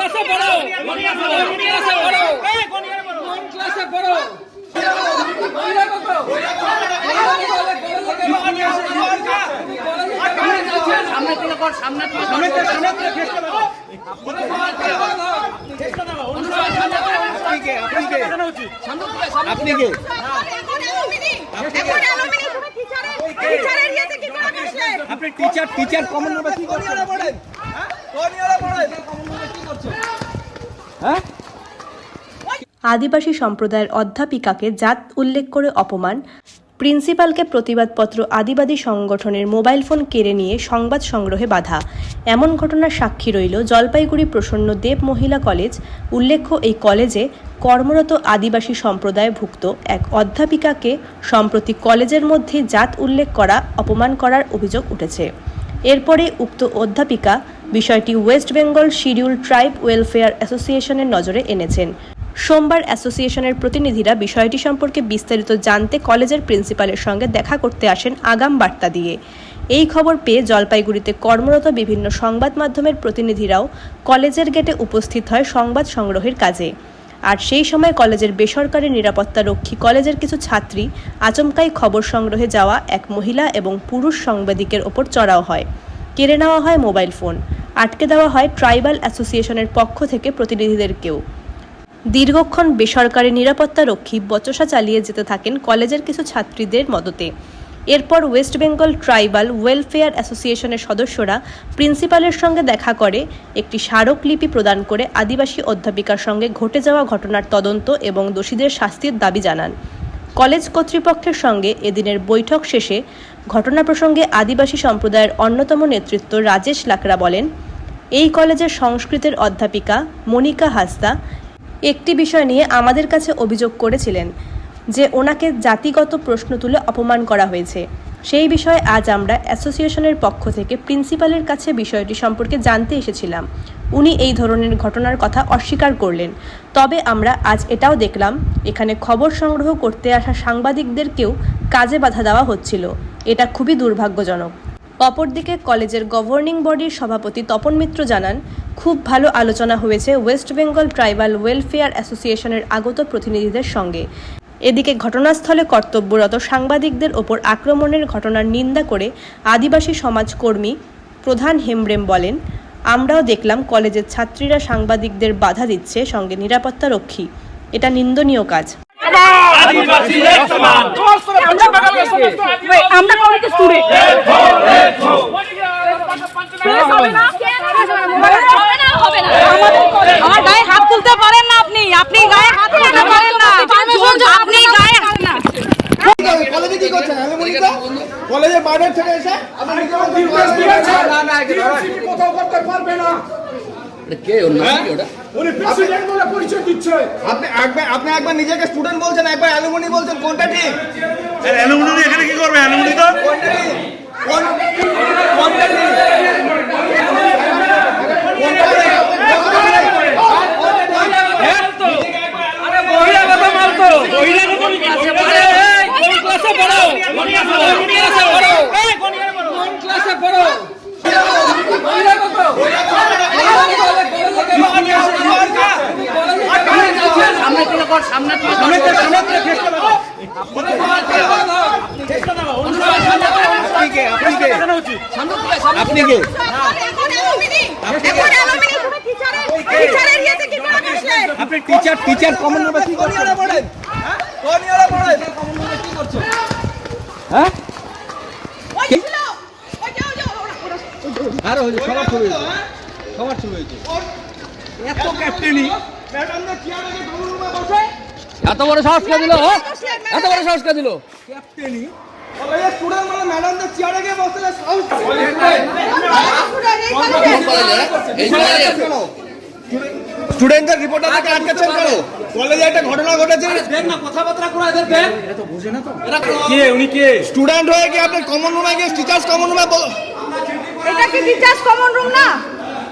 ক্লাসে পড়ো কোন ক্লাসে পড়ো কোন ক্লাসে পড়ো সামনে থেকে কর সামনে থেকে সামনে থেকে সামনে থেকে আপনি কে? আপনি টিচার টিচার কমন রুমে কি করছেন? হ্যাঁ? আদিবাসী সম্প্রদায়ের অধ্যাপিকাকে জাত উল্লেখ করে অপমান, প্রিন্সিপালকে প্রতিবাদপত্র আদিবাদী সংগঠনের মোবাইল ফোন কেড়ে নিয়ে সংবাদ সংগ্রহে বাধা। এমন ঘটনার সাক্ষী রইল জলপাইগুড়ি প্রসন্ন দেব মহিলা কলেজ, উল্লেখ্য এই কলেজে কর্মরত আদিবাসী সম্প্রদায়ভুক্ত এক অধ্যাপিকাকে সম্প্রতি কলেজের মধ্যে জাত উল্লেখ করা, অপমান করার অভিযোগ উঠেছে। এরপরে উক্ত অধ্যাপিকা বিষয়টি West Bengal schedule tribe welfare অ্যাসোসিয়েশনের নজরে এনেছেন। সোমবার অ্যাসোসিয়েশনের প্রতিনিধিরা বিষয়টি সম্পর্কে বিস্তারিত জানতে কলেজের প্রিন্সিপালের সঙ্গে দেখা করতে আসেন আগাম বার্তা দিয়ে। এই খবর পেয়ে জলপাইগুড়িতে কর্মরত বিভিন্ন সংবাদ মাধ্যমের প্রতিনিধিরাও কলেজের গেটে উপস্থিত হয় সংবাদ সংগ্রহের কাজে। আর সেই সময় কলেজের বেসরকারি নিরাপত্তা রক্ষী কলেজের কিছু ছাত্রী আচমকাই খবর সংগ্রহে যাওয়া এক মহিলা এবং পুরুষ সাংবাদিকের ওপর চড়াও হয়। কেড়ে নেওয়া হয় মোবাইল ফোন। আটকে দেওয়া হয় ট্রাইবাল অ্যাসোসিয়েশনের পক্ষ থেকে প্রতিনিধিদেরকেও। দীর্ঘক্ষণ বেসরকারি নিরাপত্তা রক্ষী বচসা চালিয়ে যেতে থাকেন কলেজের কিছু ছাত্রীদের মদতে। এরপর ওয়েস্ট বেঙ্গল ট্রাইবাল ওয়েলফেয়ার অ্যাসোসিয়েশনের সদস্যরা প্রিন্সিপালের সঙ্গে দেখা করে, একটি স্মারকলিপি প্রদান করে আদিবাসী অধ্যাপিকার সঙ্গে ঘটে যাওয়া ঘটনার তদন্ত এবং দোষীদের শাস্তির দাবি জানান। কলেজ কর্তৃপক্ষের সঙ্গে এদিনের বৈঠক শেষে ঘটনা প্রসঙ্গে আদিবাসী সম্প্রদায়ের অন্যতম নেতৃত্ব রাজেশ লাকড়া বলেন, এই কলেজের সংস্কৃতের অধ্যাপিকা মনিকা হাসদা একটি বিষয় নিয়ে আমাদের কাছে অভিযোগ করেছিলেন যে ওনাকে জাতিগত প্রশ্ন তুলে অপমান করা হয়েছে। সেই বিষয়ে আজ আমরা অ্যাসোসিয়েশনের পক্ষ থেকে প্রিন্সিপালের কাছে বিষয়টি সম্পর্কে জানতে এসেছিলাম। উনি এই ধরনের ঘটনার কথা অস্বীকার করলেন। তবে আমরা আজ এটাও দেখলাম, এখানে খবর সংগ্রহ করতে আসা সাংবাদিকদেরকেও কাজে বাধা দেওয়া হচ্ছিল। এটা খুবই দুর্ভাগ্যজনক। অপরদিকে কলেজের গভর্নিং বডির সভাপতি তপন মিত্র জানান, খুব ভালো আলোচনা হয়েছে ওয়েস্ট বেঙ্গল ট্রাইবাল ওয়েলফেয়ার অ্যাসোসিয়েশনের আগত প্রতিনিধিদের সঙ্গে। এদিকে ঘটনাস্থলে কর্তব্যরত সাংবাদিকদের ওপর আক্রমণের ঘটনার নিন্দা করে আদিবাসী সমাজকর্মী প্রধান হেমব্রেম বলেন আমরাও দেখলাম কলেজের ছাত্রীরা সাংবাদিকদের বাধা দিচ্ছে সঙ্গে নিরাপত্তা রক্ষী। এটা নিন্দনীয় কাজ। আমরা কলেজে স্টুডেন্ট আমার গায়ে হাত তুলতে পারেন না আপনি আপনি গায়ে হাত তুলতে পারেন না আপনি গায়ে হাত না কলেজে কি করছেন অ্যালুমিনিটা কলেজে বাইরের থেকে এসে আপনি কোথাও করতে পারবে না উনি প্রেসিডেন্ট বলে পরিচয় দিচ্ছে। আপনি একবার আপনি একবার নিজেকে স্টুডেন্ট বলছেন একবার অ্যালুমিনি বলছেন কোনটা ঠিক? অ্যালুমিনি এখানে কি করবে? অ্যালুমিনি তো? কোনটা ঠিক? কোনটা ঠিক? কোনটা ঠিক? বহিরাগত মাল তো বহিরাগত ক্লাসে পড়ো কোন ক্লাসে পড়ো কোন ক্লাসে পড়ো কোন ক্লাসে পড়ো বহিরাগত সামনে থেকে কর সামনে থেকে সামনে থেকে সামনে থেকে আপনি কে? আপনি কে? আপনি কে? আপনি টিচার টিচার কমন রুমে কি করছেন কোন ইয়ারে কমন রুমে কি করছেন হ্যাঁ আরে হয়েছে সবার শুরু হয়েছে। সবার শুরু হয়েছে। এত ক্যাপ্টেনই এত বড় সাহস কে দিল এত বড় সাহস কে দিল ক্যাপ্টেনই মানে স্টুডেন্টদের রিপোর্টারকে আটকাচ্ছেন কেন কলেজে একটা ঘটনা ঘটেছে কে উনি কে স্টুডেন্ট হয়ে কি আপনি কমন রুমে গিয়ে টিচার্স কমন রুমে এটা কি টিচার্স কমন রুম না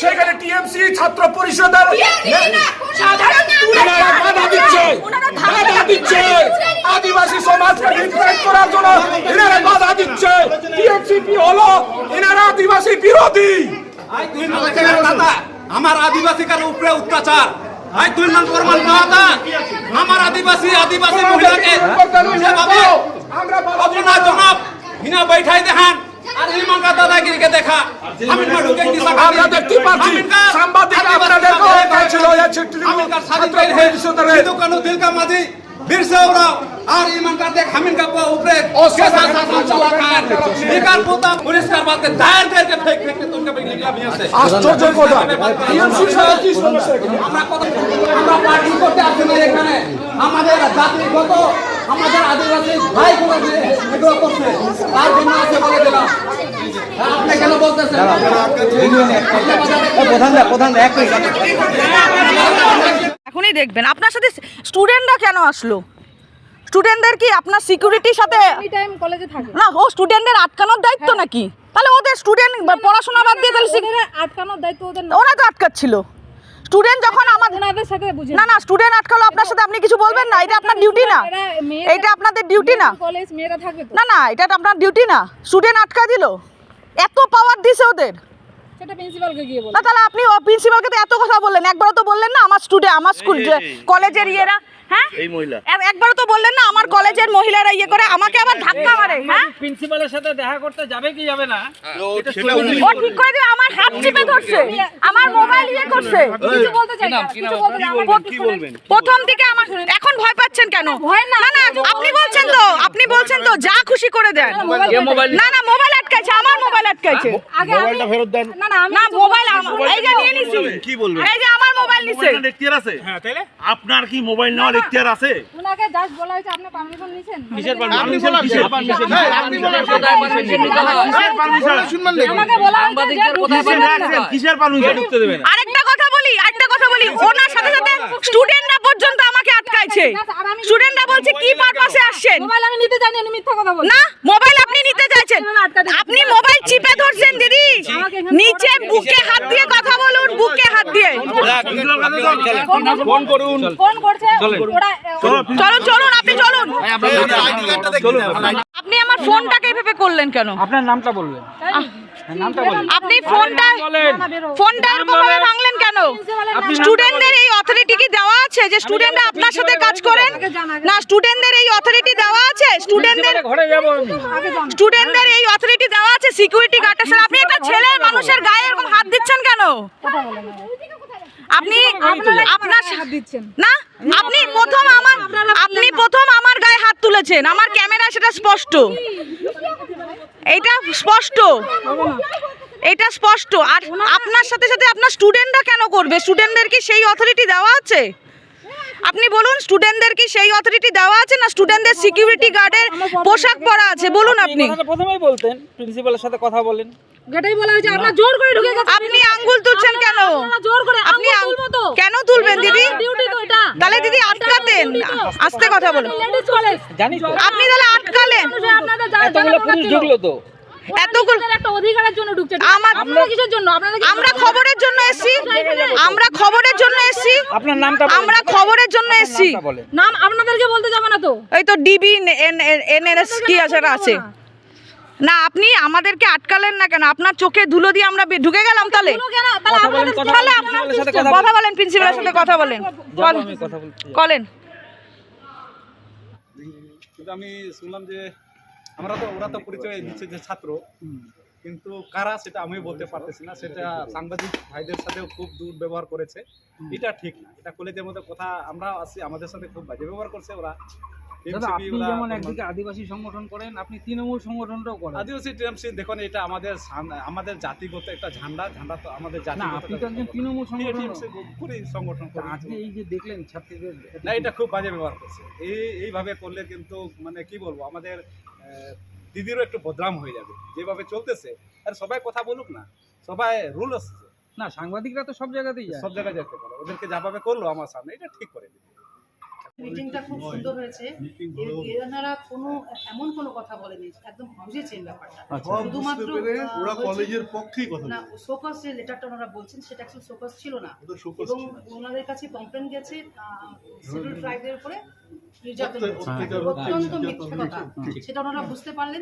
সেখানে টিএমসি ছাত্র পরিষদের আদিবাসী সমাজকে ডিফাইন করার জন্য এনারা বাধা দিচ্ছে। টিএমসিপি হলো? এনারা আদিবাসী বিরোধী। আমার আদিবাসী কার উপরে অত্যাচার। আই আমার আদিবাসী আদিবাসী মহিলাকে আমরা জনাব হিনা बैठाই দেখান। আর এই মাঙ্গা দাদাগিরিকে দেখা আমি না ঢুকে দিছা আমরা দেখতে পাচ্ছি সাংবাদিক আপনাদেরকে দেখাচ্ছিল এই তৃণমূল ছাত্র পরিষদের সিধু কানু দিল কা মাঝি বিরসা ওরাও আর ইমান কা দেখ হামিন কা উপরে কেসা শাসন চলা খান বেকার পোতা পরিষ্কার বাত দায়ের দের কে ফেক ফেক তুমকে पे निकला मियां से আশ্চর্য কথা টিএমসির সাথে কি সমস্যা এখানে? আমরা কত আমরা পার্টি করতে আসি না এখানে আমাদের জাতিগত আমাদের আদিবাসী ভাই গুলো এগুলো করছে। তার জন্য আছে বলে দিলাম আপনি কেন বলতেছেন? এখনই দেখবেন। আপনার সাথে স্টুডেন্টরা কেন আসলো? স্টুডেন্টদের কি আপনার সিকিউরিটির সাথে টাইম কলেজে থাকে। না ও স্টুডেন্টদের আটকানোর দায়িত্ব নাকি? তাহলে ওদের স্টুডেন্ট পড়াশোনা বাদ দিয়ে তাহলে আটকানোর দায়িত্ব ওদের না। ওরা তো আটকাচ্ছিল। স্টুডেন্ট যখন আমাদের সাথে না না স্টুডেন্ট আটকালো আপনার সাথে আপনি কিছু বলবেন না এটা আপনার ডিউটি না। এটা আপনাদের ডিউটি না। কলেজ মেয়েরা থাকবে না না এটা তো আপনার ডিউটি না। স্টুডেন্ট আটকা দিল। এত পাওয়ার দিছে ওদের। সেটা প্রিন্সিপালকে গিয়ে বলো তাহলে আপনি প্রিন্সিপালকে তো এত কথা বললেন একবারও তো বললেন না আমার স্টুডেন্ট আমার স্কুল কলেজের ইয়েরা হ্যাঁ? এই মহিলা। একবারও তো বললেন না আমার কলেজের মহিলারা ইয়ে করে আমাকে আবার ধাক্কা মারে হ্যাঁ? প্রিন্সিপালের সাথে দেখা করতে যাবে কি যাবে না? ও ঠিক করে দিবে আমার হাত চিপে ধরছে আমার মোবাইল ইয়ে করছে। কিছু বলতে চাই না কিছু বলতে না। আমার কি বলবেন? প্রথম দিকে আমার এখন ভয় পাচ্ছেন কেন? ভয় না। না না আপনি বলছেন তো আপনি বলছেন তো যা খুশি করে দেন। না না মোবাইল আটকাইছে আমার মোবাইল আটকাইছে। আগে মোবাইলটা ফেরত দেন। না না না মোবাইল আমার এই যে নিয়ে নিছি। কি বলবেন? এই যে আমার মোবাইল নিছে। মোবাইলটা এখতিয়ার আছে? হ্যাঁ তাহলে? আপনার কি মোবাইল নেওয়ার এখতিয়ার আছে? ওনাকে জাস্ট বলা হয়েছে আপনি পারমিশন নিছেন? কিসের আপনি বলা কিসের আমাকে বলা হয়েছে যে কিসের রাখছেন? কিসের পারমিশন ঢুকতে দেবে না? আরেকটা কথা বলি আরেকটা কথা বলি। ওনার সাথে সাথে স্টুডেন্টরা পর্যন্ত আমাকে স্টুডেন্টরা বলছে কি পারপাসে আসছেন? মোবাইল আমি নিতে জানি উনি মিথ্যা কথা বলছেন না মোবাইল আপনি নিতে চাইছেন। আপনি মোবাইল চিপে ধরছেন দিদি। নিচে বুকে হাত দিয়ে কথা বলুন বুকে হাত দিয়ে। ফোন করুন। ফোন করছে চলুন। চলুন। আপনি চলুন। আপনি আমার ফোনটাকে এভাবে করলেন কেন? আপনার নামটা বলবেন। বলেন আপনি ফোনটা ফোনটা এরকম ভাঙলেন কেন? স্টুডেন্টদের এই অথরিটি কি দেওয়া আছে যে স্টুডেন্টরা আপনার সাথে কাজ করেন? না স্টুডেন্টদের এই অথরিটি দেওয়া আছে? স্টুডেন্টদের স্টুডেন্টদের এই অথরিটি দেওয়া আছে? সিকিউরিটি গার্ডের আপনি একটা ছেলে মানুষের গায়ে এরকম হাত দিচ্ছেন কেন? আপনি আপনার হাত দিচ্ছেন। না আপনি প্রথম আমার আপনি প্রথম আমার গায়ে হাত তুলেছেন। আমার ক্যামেরা সেটা স্পষ্ট। এটা স্পষ্ট। এটা স্পষ্ট। আর আপনার সাথে সাথে আপনার স্টুডেন্টরা কেন করবে? স্টুডেন্টদের কি সেই অথরিটি দেওয়া আছে? আপনি বলুন স্টুডেন্টদের কি সেই অথরিটি দেওয়া আছে না স্টুডেন্টদের সিকিউরিটি গার্ডের পোশাক পরা আছে? বলুন আপনি প্রথমেই বলতেন প্রিন্সিপালের সাথে কথা বলেন। বলা হয়েছে আপনারা জোর করে ঢুকে গেছেন। আপনি আঙ্গুল তুলছেন কেন? জোর করে আপনি আঙ্গুল তুলবো তো। কেন তুলবেন দিদি? ডিউটি তো এটা। তাহলে দিদি আটকাতেন। আস্তে কথা বলুন। লেডিস কলেজ জানি তো। আপনি তাহলে আটকালেন। আপনাদের এতগুলো পুলিশ ঢুকলো তো। এতগুলো একটা অধিকারের জন্য ঢুকছে। আমার- আপনারা কিসের জন্য? আপনারা আমরা খবরের জন্য এসেছি। আমরা খবরের জন্য এসেছি। আপনার নামটা আমরা খবরের জন্য এসেছি। নাম আপনাদেরকে বলতে যাবে না তো? এই তো ডিবি কি আছে আছে। না আপনি আমাদেরকে আটকালেন না কেন? আপনার চোখে ধুলো দিয়ে আমরা ঢুকে গেলাম তাহলে। কথা বলেন প্রিন্সিপালের সাথে কথা কথা বলেন। বলেন। প্রিন্সিপালের সাথে কথা বলেন। যাব আমি কথা বলতে কলেন। কিন্তু আমি শুনলাম যে আমরা তো ওরা তো পরিচয় দিচ্ছে যে ছাত্র। কিন্তু কারা সেটা আমি বলতে পারতেছি না। সেটা সাংবাদিক ভাইদের সাথেও খুব দুর্ব্যবহার করেছে। এটা ঠিক না। এটা কলেজের মধ্যে কথা আমরা আছি আমাদের সাথে খুব বাজে ব্যবহার করছে ওরা। দাদা আপনি যেমন একদিকে আদিবাসী সংগঠন করেন আপনি তৃণমূল সংগঠনটাও করেন। আদিবাসী টিএমসি দেখুন এটা আমাদের আমাদের জাতিগত একটা ঝান্ডা ঝান্ডা তো আমাদের না আপনি তো একজন তৃণমূল সংগঠন টিএমসি সংগঠন তো আজকে এই যে দেখলেন ছাত্রীদের না এটা খুব বাজে ব্যবহার করছে। এই এইভাবে করলে কিন্তু মানে কি বলব আমাদের দিদিরও একটু বদনাম হয়ে যাবে। যেভাবে চলতেছে আর সবাই কথা বলুক না সবাই রুল আসছে না সাংবাদিকরা তো সব জায়গাতেই যায়। সব জায়গায় যেতে পারে। ওদেরকে যাভাবে করল আমার সামনে এটা ঠিক করে দিবে। মিটিংটা খুব সুন্দর হয়েছে। এনারা কোনো এমন কোনো কথা বলেনি একদম বুঝেছেন ব্যাপারটা। শুধুমাত্র ওরা কলেজের পক্ষেই কথা না সোকাস যে লেটারটা ওনারা বলছেন সেটা একচুয়ালি সোকাস ছিল না। এবং ওনাদের কাছে কমপ্লেন গেছে শিডিউল ট্রাইবের উপরে নির্যাতন অত্যন্ত মিথ্যা মিথ্যে কথা। সেটা ওনারা বুঝতে পারলেন